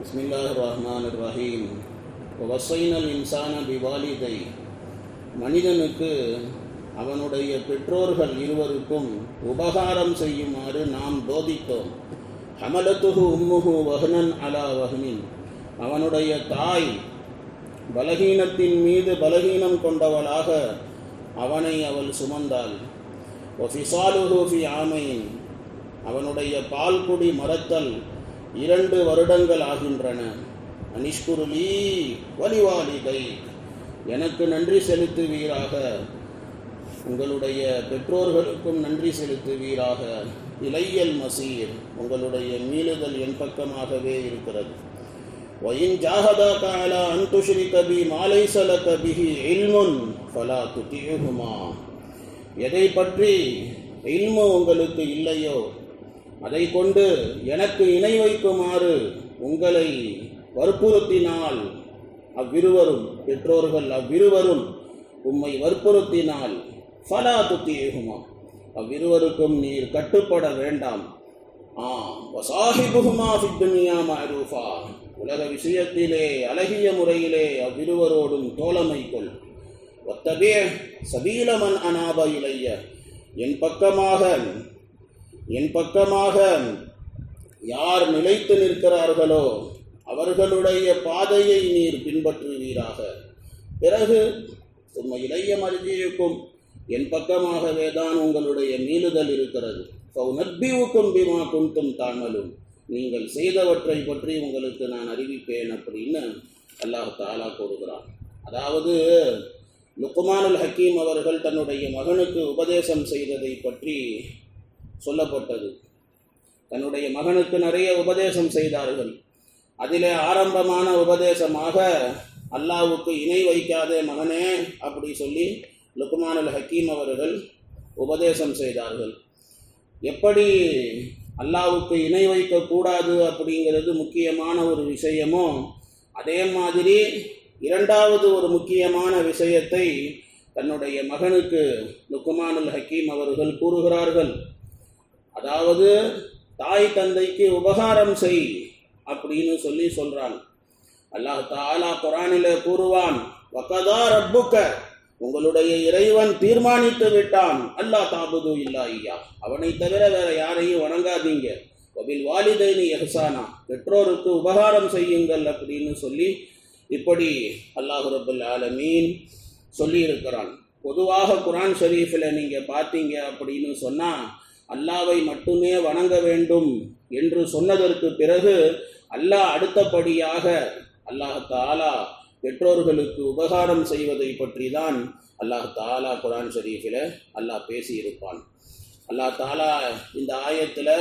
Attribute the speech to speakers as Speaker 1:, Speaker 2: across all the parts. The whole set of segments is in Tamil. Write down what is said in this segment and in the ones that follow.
Speaker 1: بسم الله الرحمن الرحيم ووصينا الإنسان بوالدي மனிதனுக்கு அவனுடைய பெற்றோர்கள் இருவருக்கும் உபகாரம் செய்யுமாறு நாம் போதித்தோம் ஹமலத்துஹு உம்முஹு வஹ்னன் அலா வஹ்னின் அவனுடைய தாய் பலகீனத்தின் மீது பலகீனம் கொண்டவளாக அவனை அவள் சுமந்தாள் ஒஃபிசாலுஹு ஃபி ஆமையின் அவனுடைய பால்குடி மறத்தல் இரண்டு வருடங்கள் ஆகின்றன. அனிஷ்குருலி வலிவாலிதை எனக்கு நன்றி செலுத்துவீராக. உங்களுடைய பெற்றோர்களுக்கும் நன்றி செலுத்துவீராக. இளையல் மசீர் உங்களுடைய மீளுதல் என் பக்கமாகவே இருக்கிறது. ஒயின் ஜாகதா காலா அந்துஷ்ரி கபி மாலை சல கபிஹி இல்முன் ஃபலா துதியுகுமா எதை பற்றி இல்மு உங்களுக்கு இல்லையோ அதை கொண்டு எனக்கு இணை வைக்குமாறு உங்களை வற்புறுத்தினால் அவ்விருவரும் பெற்றோர்கள் அவ்விருவரும் உம்மை வற்புறுத்தினால் ஃபலா துத்தியுகுமா அவ்விருவருக்கும் நீர் கட்டுப்பட வேண்டாம். ஆ வசாஹிபுகுமா ஃபித்துனியா மாரூஃபா உலக விஷயத்திலே அழகிய முறையிலே அவ்விருவரோடும் தோழமை கொள். ஒத்தபே சபீலமன் அனாப இளைய என் பக்கமாக என் பக்கமாக யார் நிலைத்து நிற்கிறார்களோ அவர்களுடைய பாதையை நீர் பின்பற்றுவீராக. பிறகு சும்மா இளைய மருதியுக்கும் என் பக்கமாகவே தான் உங்களுடைய மீளுதல் இருக்கிறது. நப்பிவுக்கும் பிமா குந்தும் தாமலும் நீங்கள் செய்தவற்றை பற்றி உங்களுக்கு நான் அறிவிப்பேன் அப்படின்னு அல்லாஹ் தாலா கூறுகிறான். அதாவது லுக்குமானுல் ஹக்கீம் அவர்கள் தன்னுடைய மகனுக்கு உபதேசம் செய்ததை பற்றி சொல்லப்பட்டது. தன்னுடைய மகனுக்கு நிறைய உபதேசம் செய்தார்கள். அதிலே ஆரம்பமான உபதேசமாக அல்லாவுக்கு இணை வைக்காதே மகனே அப்படி சொல்லி லுக்குமானுல் ஹக்கீம் அவர்கள் உபதேசம் செய்தார்கள். எப்படி அல்லாவுக்கு இணை வைக்கக்கூடாது அப்படிங்கிறது முக்கியமான ஒரு விஷயமோ அதே மாதிரி இரண்டாவது ஒரு முக்கியமான விஷயத்தை தன்னுடைய மகனுக்கு லுக்குமானுல் ஹக்கீம் அவர்கள் கூறுகிறார்கள். அதாவது தாய் தந்தைக்கு உபகாரம் செய் அப்படின்னு சொல்லி சொல்றான் அல்லாஹ் தாலா குரானில கூறுவான் வக்கதா ரப்புக்க உங்களுடைய இறைவன் தீர்மானித்து விட்டான். அல்லாஹ் தாபுது இல்லா ஐயா அவனை தவிர வேற யாரையும் வணங்காதீங்க. ஒபில் வாலிதைனி எஹசானா பெற்றோருக்கு உபகாரம் செய்யுங்கள் அப்படின்னு சொல்லி இப்படி அல்லாஹு ரபுல் ஆலமீன் சொல்லியிருக்கிறான். பொதுவாக குரான் ஷரீஃபில் நீங்கள் பார்த்தீங்க அப்படின்னு சொன்னால் அல்லாவை மட்டுமே வணங்க வேண்டும் என்று சொன்னதற்கு பிறகு அல்லாஹ் அடுத்தபடியாக அல்லாஹ் தாலா பெற்றோர்களுக்கு உபகாரம் செய்வதை பற்றி தான் அல்லாஹ் தாலா குரான் ஷரீஃபில் அல்லாஹ் பேசியிருப்பான். அல்லாஹ் தாலா இந்த ஆயத்தில்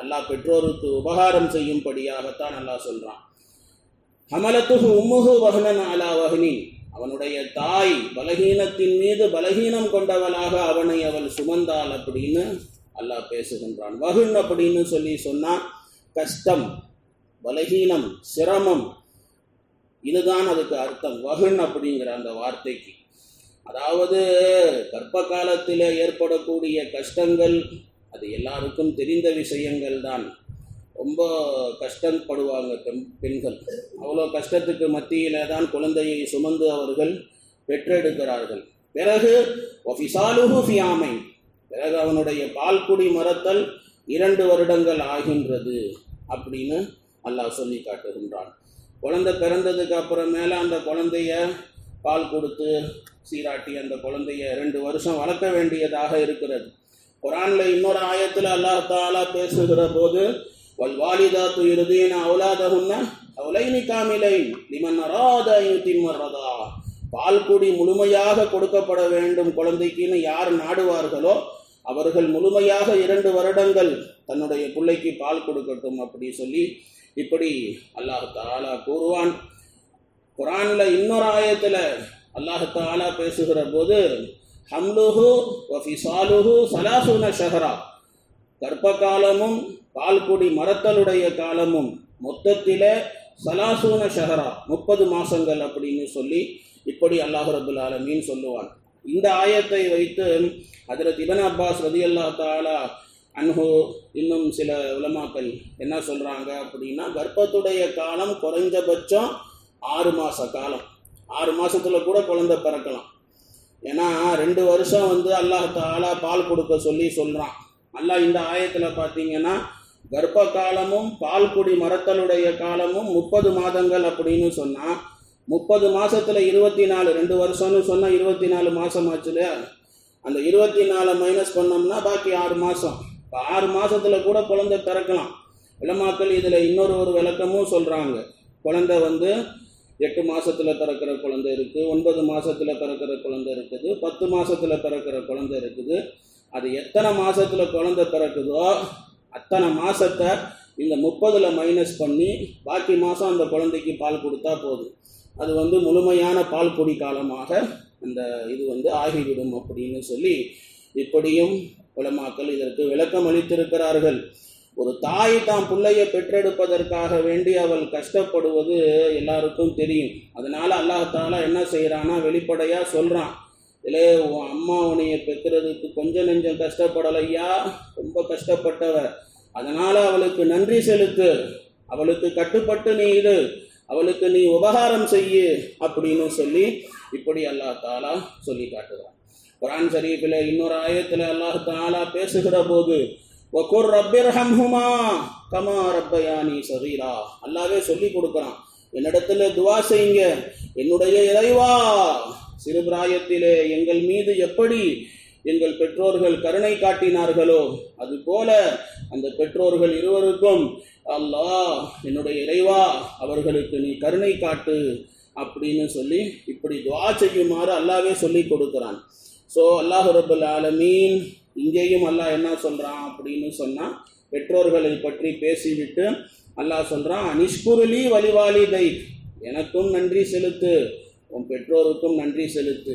Speaker 1: அல்லாஹ் பெற்றோருக்கு உபகாரம் செய்யும்படியாகத்தான் அல்லாஹ் சொல்கிறான் ஹமலத்துகு உம்முகு வஹனன் அலா வகனி அவனுடைய தாய் பலகீனத்தின் மீது பலகீனம் கொண்டவளாக அவனை அவள் சுமந்தாள் அப்படின்னு அல்லாஹ் பேசுகின்றான். வகுன் அப்படின்னு சொல்லி சொன்னால் கஷ்டம் பலகீனம் சிரமம் இதுதான் அதுக்கு அர்த்தம். வகுன் அப்படிங்கிற அந்த வார்த்தைக்கு. அதாவது கர்ப்ப காலத்தில் ஏற்படக்கூடிய கஷ்டங்கள் அது எல்லாருக்கும் தெரிந்த விஷயங்கள் தான். ரொம்ப கஷ்டப்படுவாங்க பெண் பெண்கள். அவ்வளோ கஷ்டத்துக்கு மத்தியில் தான் குழந்தையை சுமந்து அவர்கள் பெற்றெடுக்கிறார்கள். பிறகு ஒஃபிசாலுஹு ஃபியாமை பிறகு அவனுடைய பால்குடி மறத்தல் இரண்டு வருடங்கள் ஆகின்றது அப்படின்னு அல்லாஹ் சொல்லி காட்டுகின்றான். குழந்தை பிறந்ததுக்கு அப்புறமேல அந்த குழந்தைய பால் கொடுத்து சீராட்டி அந்த குழந்தைய ரெண்டு வருஷம் வளர்க்க வேண்டியதாக இருக்கிறது. குரான்ல இன்னொரு ஆயத்தில் அல்லாஹ் தாலா பேசுகிற போது வல்வாலிதாத்து இறுதீன அவுலாதகுன்ன அவுலைனி காமிலை லிமன் அராத திம்மர்றதா பால்குடி முழுமையாக கொடுக்கப்பட வேண்டும் குழந்தைக்குன்னு யார் நாடுவார்களோ அவர்கள் முழுமையாக இரண்டு வருடங்கள் தன்னுடைய பிள்ளைக்கு பால் கொடுக்கட்டும் அப்படி சொல்லி இப்படி அல்லாஹ் தாலா கூறுவான். குரானில் இன்னொரு ஆயத்தில் அல்லாஹ் தாலா பேசுகிற போது ஹம்லுஹு வஃபிசாலுஹு சலாசுன ஷஹரா. கர்ப்ப காலமும் பால்குடி மரத்தலுடைய காலமும் மொத்தத்தில் சலாசூன ஷஹரா முப்பது மாசங்கள் அப்படின்னு சொல்லி இப்படி அல்லாஹு ரபுல் ஆலமீன் சொல்லுவான். இந்த ஆயத்தை வைத்து அதில் திபன் அப்பாஸ் ரதி அல்லா தாலா அன்ஹோ இன்னும் சில உலமாக்கள் என்ன சொல்கிறாங்க அப்படின்னா கர்ப்பத்துடைய காலம் குறைஞ்சபட்சம் ஆறு மாத காலம். ஆறு மாதத்தில் கூட குழந்தை பிறக்கலாம். ஏன்னா ரெண்டு வருஷம் வந்து அல்லாஹ் தாலா பால் கொடுக்க சொல்லி சொல்கிறான் அல்லாஹ் இந்த ஆயத்தில் பார்த்தீங்கன்னா கர்ப்ப காலமும் பால் குடி மரத்தலுடைய காலமும் முப்பது மாதங்கள் அப்படின்னு சொன்னால் முப்பது மாசத்துல இருபத்தி நாலு ரெண்டு வருஷம்னு சொன்னா இருபத்தி நாலு மாசம் இல்லையா? அந்த இருபத்தி நாலு மைனஸ் பண்ணோம்னா பாக்கி ஆறு மாசம். இப்போ ஆறு மாசத்துல கூட குழந்தை பிறக்கலாம். இளமாக்கள் இதுல இன்னொரு ஒரு விளக்கமும் சொல்றாங்க. குழந்தை வந்து எட்டு மாசத்துல பிறக்கிற குழந்தை இருக்கு ஒன்பது மாசத்துல பிறக்கிற குழந்தை இருக்குது பத்து மாசத்துல பிறக்கிற குழந்தை இருக்குது. அது எத்தனை மாசத்துல குழந்தை பிறக்குதோ அத்தனை மாசத்தை இந்த முப்பதுல மைனஸ் பண்ணி பாக்கி மாசம் அந்த குழந்தைக்கு பால் கொடுத்தா போதும். அது வந்து முழுமையான பால் குடி காலமாக அந்த இது வந்து ஆகிவிடும் அப்படின்னு சொல்லி இப்படியும் உலமாக்கள் இதற்கு விளக்கம் அளித்திருக்கிறார்கள். ஒரு தாய் தாம் பிள்ளையை பெற்றெடுப்பதற்காக வேண்டி அவள் கஷ்டப்படுவது எல்லாருக்கும் தெரியும். அதனால அல்லாஹாலா என்ன செய்கிறான்னா வெளிப்படையாக சொல்கிறான் இலே உன் அம்மா உன்னைய பெக்கிறதுக்கு கொஞ்சம் நெஞ்சம் கஷ்டப்படலையா? ரொம்ப கஷ்டப்பட்டவ. அதனால் அவளுக்கு நன்றி செலுத்து. அவளுக்கு கட்டுப்பட்டு நீ இது அவளுக்கு நீ உபகாரம் செய்யு அப்படின்னு சொல்லி இப்படி அல்லாஹ் தாலா சொல்லி காட்டுகிறான். குரான் ஷரீஃபில் இன்னொரு ஆயத்தில் அல்லாஹ் தாலா பேசுகிற போது ஒக்குர் ரப்பிர்ஹம்ஹுமா கமா ரப்பயானி சரீரா அல்லாவே சொல்லி கொடுக்குறான் என்னிடத்துல துவா செய்யுங்க. என்னுடைய இறைவா சிறுபிராயத்திலே எங்கள் மீது எப்படி எங்கள் பெற்றோர்கள் கருணை காட்டினார்களோ அது போல அந்த பெற்றோர்கள் இருவருக்கும் அல்லாஹ் என்னுடைய இறைவா அவர்களுக்கு நீ கருணை காட்டு அப்படின்னு சொல்லி இப்படி துவா செய்யுமாறு அல்லாவே சொல்லி கொடுக்குறான். ஸோ அல்லாஹ் ரபுல் ஆலமீன் இங்கேயும் அல்லாஹ் என்ன சொல்கிறான் அப்படின்னு சொன்னால் பெற்றோர்களை பற்றி பேசிவிட்டு அல்லாஹ் சொல்கிறான் அனிஷ்குருலி வலிவாலி தை எனக்கும் நன்றி செலுத்து உன் பெற்றோருக்கும் நன்றி செலுத்து.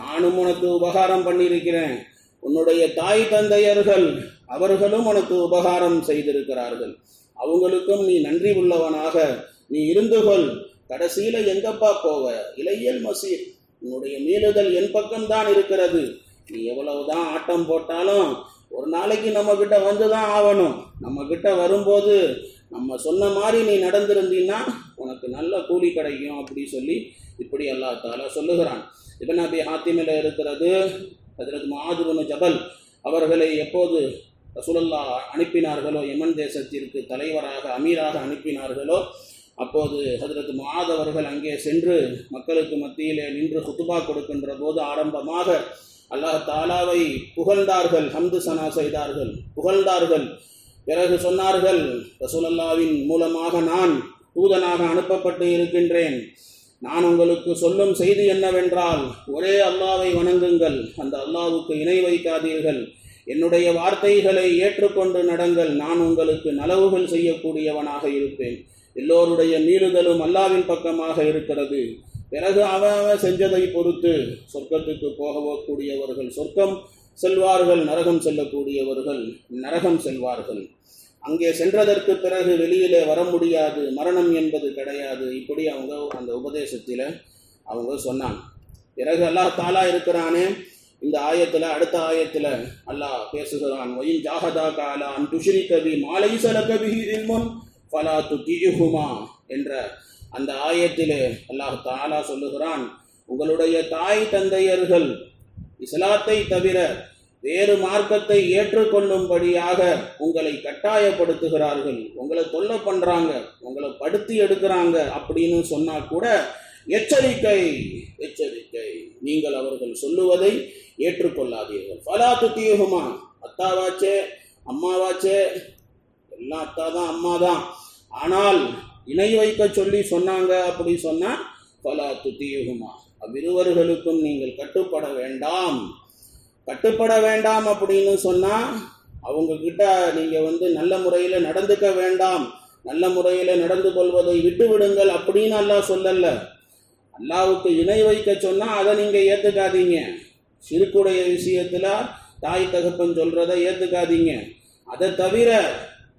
Speaker 1: நானும் உனக்கு உபகாரம் பண்ணியிருக்கிறேன். உன்னுடைய தாய் தந்தையர்கள் அவர்களும் உனக்கு உபகாரம் செய்திருக்கிறார்கள். அவங்களுக்கும் நீ நன்றி உள்ளவனாக நீ இருந்து கொள். கடைசியில எங்கப்பா போவ? இளையல் மசீர் உன்னுடைய மீளுதல் என் பக்கம்தான் இருக்கிறது. நீ எவ்வளவுதான் ஆட்டம் போட்டாலும் ஒரு நாளைக்கு நம்ம கிட்ட வந்துதான் ஆகணும். நம்ம கிட்ட வரும்போது நம்ம சொன்ன மாதிரி நீ நடந்திருந்தீன்னா உனக்கு நல்ல கூலி கிடைக்கும் அப்படி சொல்லி இப்படி அல்லா தாலா சொல்லுகிறான். இபன் அபி ஹாத்திமில் இருக்கிறது ஹஜரத் மாதுபனு ஜபல் அவர்களை எப்போது ரசூலல்லா அனுப்பினார்களோ யமன் தேசத்திற்கு தலைவராக அமீராக அனுப்பினார்களோ அப்போது ஹஜரத் மாதவர்கள் அவர்கள் அங்கே சென்று மக்களுக்கு மத்தியிலே நின்று குத்துபா கொடுக்கின்ற போது ஆரம்பமாக அல்லாஹ் தாலாவை புகழ்ந்தார்கள் ஹம்து சனா செய்தார்கள். புகழ்ந்தார்கள். பிறகு சொன்னார்கள் ரசூலல்லாவின் மூலமாக நான் தூதனாக அனுப்பப்பட்டு இருக்கின்றேன். நான் உங்களுக்கு சொல்லும் செய்தி என்னவென்றால் ஒரே அல்லாவை வணங்குங்கள். அந்த அல்லாவுக்கு இணை வைக்காதீர்கள். என்னுடைய வார்த்தைகளை ஏற்றுக்கொண்டு நடங்கள். நான் உங்களுக்கு நலவுகள் செய்யக்கூடியவனாக இருப்பேன். எல்லோருடைய மீறுதலும் அல்லாவின் பக்கமாக இருக்கிறது. பிறகு அவ செஞ்சதை பொறுத்து சொர்க்கத்துக்கு போகக்கூடியவர்கள் சொர்க்கம் செல்வார்கள் நரகம் செல்லக்கூடியவர்கள் நரகம் செல்வார்கள். அங்கே சென்றதற்கு பிறகு வெளியிலே வர முடியாது. மரணம் என்பது கிடையாது. இப்படி அவங்க அந்த உபதேசத்தில் அவங்க சொன்னாங்க. பிறகு அல்லாஹ் தாலா இருக்கிறானே இந்த ஆயத்துல அடுத்த ஆயத்துல அல்லாஹ் பேசுகிறான் ஒயின் ஜாகதா காலா அன் கவி மாலை சல கவி இல்முன் ஃபலா துகிஹுமா என்ற அந்த ஆயத்திலே அல்லாஹ் தாலா சொல்லுகிறான் உங்களுடைய தாய் தந்தையர்கள் இஸ்லாத்தை தவிர வேறு மார்க்கத்தை ஏற்றுக்கொள்ளும்படியாக உங்களை கட்டாயப்படுத்துகிறார்கள். உங்களை தொல்லை பண்றாங்க உங்களை படுத்தி எடுக்கிறாங்க அப்படின்னு சொன்னா கூட எச்சரிக்கை எச்சரிக்கை. நீங்கள் அவர்கள் சொல்லுவதை ஏற்றுக்கொள்ளாதீர்கள். ஃபலா துத்தியுகுமா அத்தாவாச்சே அம்மாவாச்சே எல்லாம் அத்தா தான் அம்மா தான் ஆனால் இணை வைக்க சொல்லி சொன்னாங்க அப்படி சொன்னால் பலா துத்தியுகுமா அவ்விருவர்களுக்கும் நீங்கள் கட்டுப்பட வேண்டாம். கட்டுப்பட வேண்டாம் அப்படின்னு சொன்னால் அவங்கக்கிட்ட நீங்கள் வந்து நல்ல முறையில் நடந்துக்க வேண்டாம். நல்ல முறையில் நடந்து கொள்வதை விட்டு விடுங்கள் அப்படின்னு அல்லாஹ் சொல்லல. அல்லாவுக்கு இணை வைக்க சொன்னால் அதை நீங்கள் ஏற்றுக்காதீங்க சிறுக்குடைய விஷயத்துல தாய் தகப்பன் சொல்றதை ஏத்துக்காதீங்க. அதை தவிர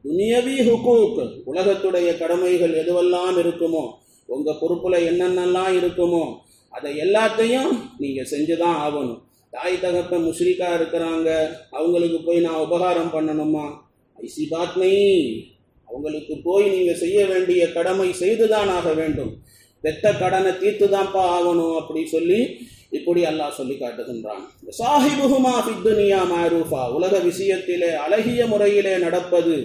Speaker 1: துனியவி ஹுக்கூக் உலகத்துடைய கடமைகள் எதுவெல்லாம் இருக்குமோ உங்க பொறுப்புல என்னென்னலாம் இருக்குமோ அதை எல்லாத்தையும் நீங்க செஞ்சுதான் ஆகணும். தாய் தகப்பன் முஷ்ரிக்கா இருக்கிறாங்க அவங்களுக்கு போய் நான் உபகாரம் பண்ணணுமா? ஐசி பாத்மை அவங்களுக்கு போய் நீங்க செய்ய வேண்டிய கடமை செய்துதான் ஆக வேண்டும். பெத்த கடனை தீர்த்து தான்ப்பா ஆகணும் அப்படி சொல்லி இப்படி அல்லாஹ் சொல்லி காட்டுகின்றான். சாஹிபுகுமா ஃபித்துனியா மாரூஃபா. உலக விஷயத்திலே அழகிய முறையிலே நடப்பது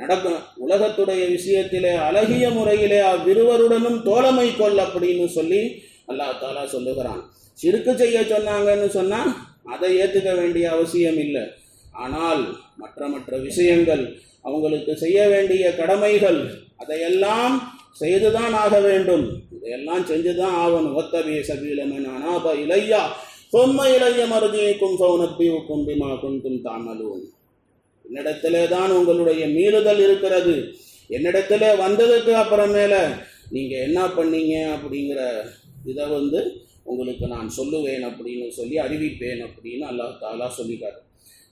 Speaker 1: நடக்க உலகத்துடைய விஷயத்திலே அழகிய முறையிலே அவ்விருவருடனும் தோழமை கொள் அப்படின்னு சொல்லி அல்லாஹ் தாலா சொல்லுகிறான். சிறுக்கு செய்ய சொன்னாங்கன்னு சொன்னால் அதை ஏற்றுக்க வேண்டிய அவசியம் இல்லை. ஆனால் மற்ற மற்ற விஷயங்கள் அவங்களுக்கு செய்ய வேண்டிய கடமைகள் அதையெல்லாம் செய்துதான் ஆக வேண்டும். இதையெல்லாம் செஞ்சுதான் ஆகணும். ஒத்தபே சபீலமன் அனாப இலையா. சொம்ம இளைய மருதியைக்கும் சௌனப்பிவுக்கும் பிமா குந்தும் தாமலும் என்னிடத்திலே தான் உங்களுடைய மீறுதல் இருக்கிறது. என்னிடத்திலே வந்ததுக்கு அப்புறமேல நீங்க என்ன பண்ணீங்க அப்படிங்கிற இதை வந்து உங்களுக்கு நான் சொல்லுவேன் அப்படின்னு சொல்லி அறிவிப்பேன் அப்படின்னு அல்லாஹ் தாலா சொல்லிட்டார்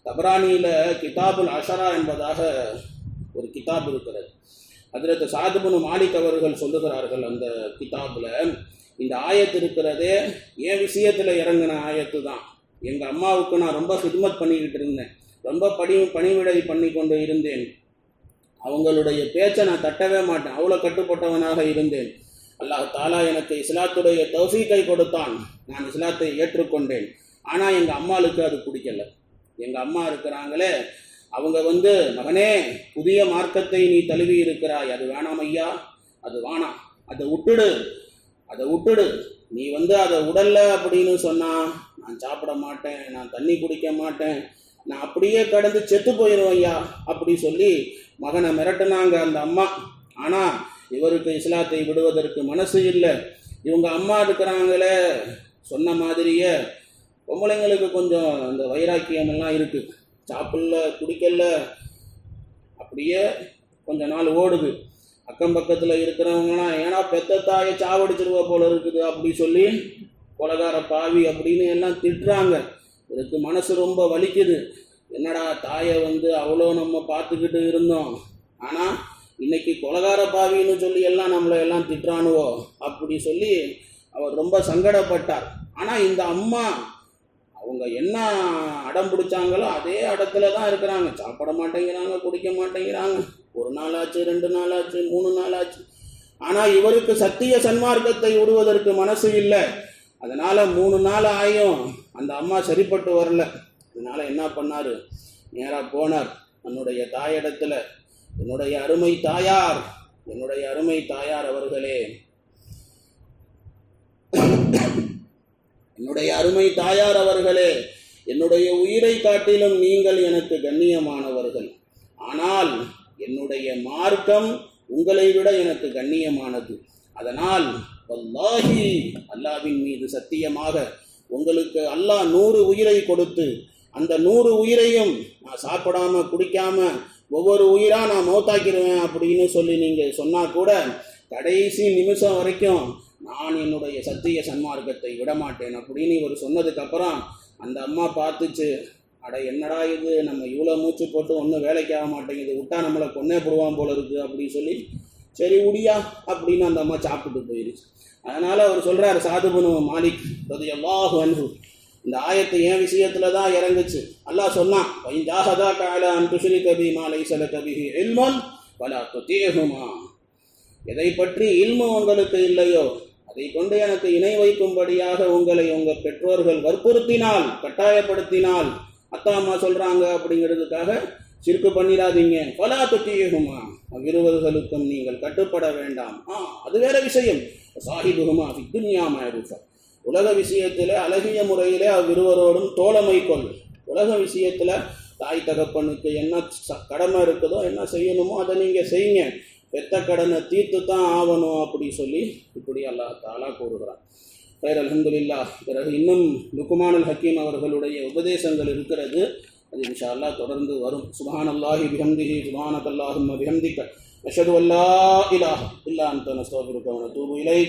Speaker 1: தபரானியில் கிதாபுல் அஷரா என்பதாக ஒரு கிதாப் இருக்கிறது. அதில் சாதுபனு மாலிக் அவர்கள் சொல்லுகிறார்கள் அந்த கிதாபில் இந்த ஆயத்து இருக்கிறதே என் விஷயத்தில் இறங்கின ஆயத்து தான் எங்கள் அம்மாவுக்கு நான் ரொம்ப சிதுமத் பண்ணிக்கிட்டு இருந்தேன். ரொம்ப பணி பணிவிடை பண்ணி கொண்டு இருந்தேன். அவங்களுடைய பேச்சை நான் தட்டவே மாட்டேன். அவ்வளோ கட்டுப்பட்டவனாக இருந்தேன். அல்லாஹ் தாலா எனக்கு இஸ்லாத்துடைய தௌசீக்கை கொடுத்தான். நான் இஸ்லாத்தை ஏற்றுக்கொண்டேன். ஆனால் எங்கள் அம்மாளுக்கு அது பிடிக்கல. எங்கள் அம்மா இருக்கிறாங்களே அவங்க வந்து மகனே புதிய மார்க்கத்தை நீ தழுவி இருக்கிறாய். அது வேணாம் ஐயா. அது வேணாம். அதை விட்டுடு. அதை விட்டுடு. நீ வந்து அதை உடல்ல அப்படின்னு சொன்னா நான் சாப்பிட மாட்டேன். நான் தண்ணி குடிக்க மாட்டேன். நான் அப்படியே கடந்து செத்து போயிடுவேன் ஐயா. அப்படி சொல்லி மகனை மிரட்டினாங்க அந்த அம்மா. ஆனால் இவருக்கு இஸ்லாத்தை விடுவதற்கு மனசு இல்லை. இவங்க அம்மா இருக்கிறாங்களே சொன்ன மாதிரியே பொம்பளைங்களுக்கு கொஞ்சம் அந்த வைராக்கியம் எல்லாம் சாப்பிடல குடிக்கல. அப்படியே கொஞ்ச நாள் ஓடுது. அக்கம் பக்கத்தில் இருக்கிறவங்களாம் ஏன்னா பெத்த தாயை சாவடிச்சிருவ போல இருக்குது அப்படி சொல்லி கொலகார பாவி அப்படின்னு எல்லாம் திட்டுறாங்க. இதுக்கு மனசு ரொம்ப வலிக்குது. என்னடா தாயை வந்து அவ்வளோ நம்ம பார்த்துக்கிட்டு இருந்தோம். ஆனால் இன்னைக்கு கொலகார பாவின்னு சொல்லி எல்லாம் நம்மளை எல்லாம் திட்டுறானுவோ அப்படி சொல்லி அவர் ரொம்ப சங்கடப்பட்டார். ஆனால் இந்த அம்மா அவங்க என்ன அடம் பிடிச்சாங்களோ அதே இடத்துல தான் இருக்கிறாங்க. சாப்பிட மாட்டேங்கிறாங்க குடிக்க மாட்டேங்கிறாங்க. ஒரு நாள் ஆச்சு ரெண்டு நாள் ஆச்சு மூணு நாள் ஆச்சு ஆனால் இவருக்கு சத்திய சன்மார்க்கத்தை விடுவதற்கு மனசு இல்லை. அதனால் மூணு நாள் ஆயும் அந்த அம்மா சரிப்பட்டு வரல. அதனால் என்ன பண்ணார்? நேராக போனார். தன்னுடைய தாயிடத்தில் என்னுடைய அருமை தாயார் என்னுடைய அருமை தாயார் அவர்களே என்னுடைய அருமை தாயார் அவர்களே என்னுடைய உயிரை காட்டிலும் நீங்கள் எனக்கு கண்ணியமானவர்கள். ஆனால் என்னுடைய மார்க்கம் உங்களை விட எனக்கு கண்ணியமானது. அதனால் வல்லாஹி அல்லாவின் மீது சத்தியமாக உங்களுக்கு அல்லாஹ் நூறு உயிரை கொடுத்து அந்த நூறு உயிரையும் நான் சாப்பிடாம குடிக்காம ஒவ்வொரு உயிராக நான் மௌத்தாக்கிடுவேன் அப்படின்னு சொல்லி நீங்கள் சொன்னால் கூட கடைசி நிமிஷம் வரைக்கும் நான் என்னுடைய சத்திய சன்மார்க்கத்தை விடமாட்டேன் அப்படின்னு இவர் சொன்னதுக்கு அப்புறம் அந்த அம்மா பார்த்துச்சு அட என்னடா இது நம்ம இவ்வளோ மூச்சு போட்டு ஒன்றும் வேலைக்கு ஆக மாட்டேங்குது விட்டா நம்மளை கொன்னே போடுவான் போல இருக்கு அப்படின்னு சொல்லி சரி உடியா அப்படின்னு அந்த அம்மா சாப்பிட்டு போயிருச்சு. அதனால அவர் சொல்றாரு சாதுபனு மாலிக் ரதியல்லாஹு அன்ஹு இந்த ஆயத்து என் விஷயத்துல தான் இறங்குச்சு. அல்லாஹ் சொன்னான் வைந்தாகதா கால அன்புஸ்ரீ கபி மாலை சல கபிஹி இல்மன் பல துத்தேகுமா எதை பற்றி இல்மு உங்களுக்கு இல்லையோ அதை கொண்டு எனக்கு இணை வைக்கும்படியாக உங்களை உங்க பெற்றோர்கள் வற்புறுத்தினால் கட்டாயப்படுத்தினால் அத்தா அம்மா சொல்றாங்க அப்படிங்கிறதுக்காக சிறுக்கு பண்ணிடாதீங்க. பலா தொட்டியுமா அவ்விருவர்களுக்கும் நீங்கள் கட்டுப்பட வேண்டாம். ஆ அது வேற விஷயம். சாஹிபுகுமா துன்யா மாயருஃபா உலக விஷயத்தில் அழகிய முறையிலே அவ்விருவரோடும் தோழமை கொள். உலக விஷயத்தில் தாய் தகப்பனுக்கு என்ன ச- கடமை இருக்குதோ என்ன செய்யணுமோ அதை நீங்கள் செய்யுங்க. பெத்த கடனை தீர்த்து தான் ஆகணும் அப்படி சொல்லி இப்படி அல்லாஹ் தாலா கூறுகிறான். பேர் அலமதுல்லா பிறகு இன்னும் லுக்குமானுல் ஹக்கீம் அவர்களுடைய உபதேசங்கள் இருக்கிறது. அது இன்ஷா அல்லா தொடர்ந்து வரும். சுபான் அல்லாஹி பிஹம்திஹி சுபான கல்லாஹும் பிஹம்திக்க அஷது அல்லா இலாஹ இல்லா அந்த நஸ்தோபிருக்க தூபு இலை